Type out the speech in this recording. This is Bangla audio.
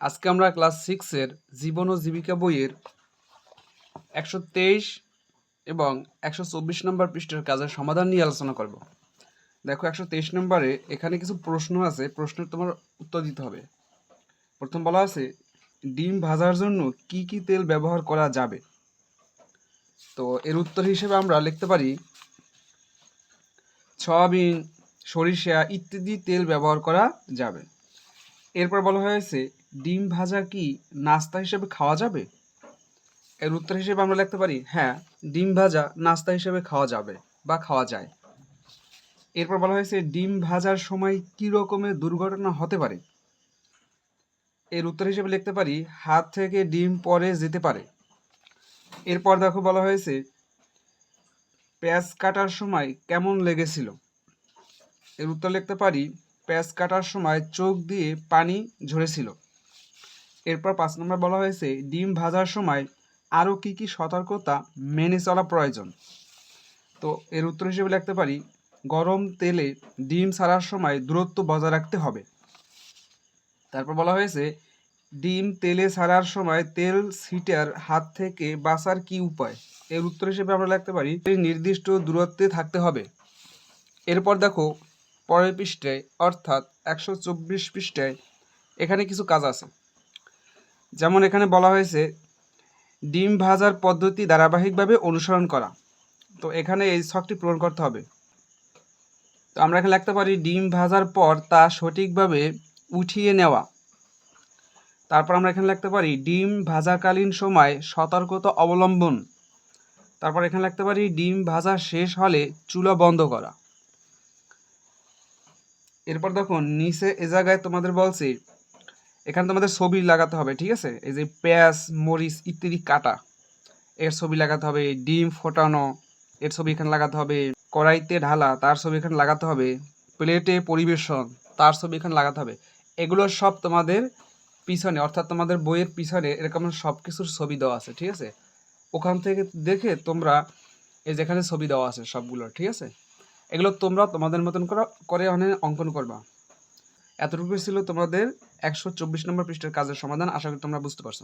আজকে আমরা ক্লাস সিক্সের জীবন ও জীবিকা বইয়ের একশো তেইশ এবং একশো চব্বিশ নম্বর পৃষ্ঠের কাজের সমাধান নিয়ে আলোচনা করব। দেখো একশো তেইশ নম্বরে এখানে কিছু প্রশ্ন আছে, প্রশ্নের তোমার উত্তর দিতে হবে। প্রথম বলা আছে, ডিম ভাজার জন্য কি কি তেল ব্যবহার করা যাবে? তো এর উত্তর হিসেবে আমরা লিখতে পারি, সয়াবিন, সরিষা ইত্যাদি তেল ব্যবহার করা যাবে। এরপর বলা হয়েছে, ডিম ভাজা কি নাস্তা হিসেবে খাওয়া যাবে? এর উত্তর হিসেবে আমরা লিখতে পারি হ্যাঁ ডিম ভাজা নাস্তা হিসেবে খাওয়া যাবে বা খাওয়া যায়। এরপর বলা হয়েছে, ডিম ভাজার সময় কি রকমের দুর্ঘটনা হতে পারে? এর উত্তর হিসেবে লিখতে পারি, হাত থেকে ডিম পরে যেতে পারে। এরপর দেখো বলা হয়েছে পেঁয়াজ কাটার সময় কেমন লেগেছিল? এর উত্তর লিখতে পারি পেঁয়াজ কাটার সময় চোখ দিয়ে পানি ঝরেছিল। এরপর পাঁচ নম্বর বলা হয়েছে, ডিম ভাজার সময় আরও কি কি সতর্কতা মেনে চলা প্রয়োজন? তো এর উত্তর হিসেবে লিখতে পারি, গরম তেলে ডিম ছাড়ার সময় দূরত্ব বজায় রাখতে হবে। তারপর বলা হয়েছে, ডিম তেলে ছাড়ার সময় তেল সিটার হাত থেকে বাঁচার কি উপায়? এর উত্তর হিসেবে আমরা লিখতে পারি নির্দিষ্ট দূরত্বে থাকতে হবে। এরপর দেখো পরের পৃষ্ঠায় অর্থাৎ একশো চব্বিশ পৃষ্ঠায় এখানে কিছু কাজ আছে। যেমন এখানে বলা হয়েছে, ডিম ভাজার পদ্ধতি ধারাবাহিকভাবে অনুসরণ করা। তো এখানে এই ছকটি পূরণ করতে হবে। তো আমরা এখানে লিখতে পারি, ডিম ভাজার পর তা সঠিকভাবে উঠিয়ে নেওয়া। তারপর আমরা এখানে লিখতে পারি, ডিম ভাজাকালীন সময় সতর্কতা অবলম্বন। তারপর এখানে লিখতে পারি, ডিম ভাজা শেষ হলে চুলা বন্ধ করা। এরপর দেখো, নিচে এ জায়গায় তোমাদের বলছি, এখানে তোমাদের ছবি লাগাতে হবে, ঠিক আছে? এই যে পেঁয়াজ, মরিচ ইত্যাদি কাটা, এর ছবি লাগাতে হবে, ডিম ফোটানো, এর ছবি এখানে লাগাতে হবে, কড়াইতে ঢালা, তার ছবি এখানে লাগাতে হবে, প্লেটে পরিবেশন, তার ছবি এখানে লাগাতে হবে। এগুলো সব তোমাদের পিছনে, অর্থাৎ তোমাদের বইয়ের পিছনে এরকম সব কিছুর ছবি দেওয়া আছে, ঠিক আছে? ওখান থেকে দেখে তোমরা এই যেখানে ছবি দেওয়া আছে সবগুলো, ঠিক আছে? এগুলো তোমরা তোমাদের মতন করে অনেক অঙ্কন করবা। এতটুকু ছিল তোমাদের একশো চব্বিশ নম্বর পৃষ্ঠের কাজের সমাধান। আশা করি তোমরা বুঝতে পারছ।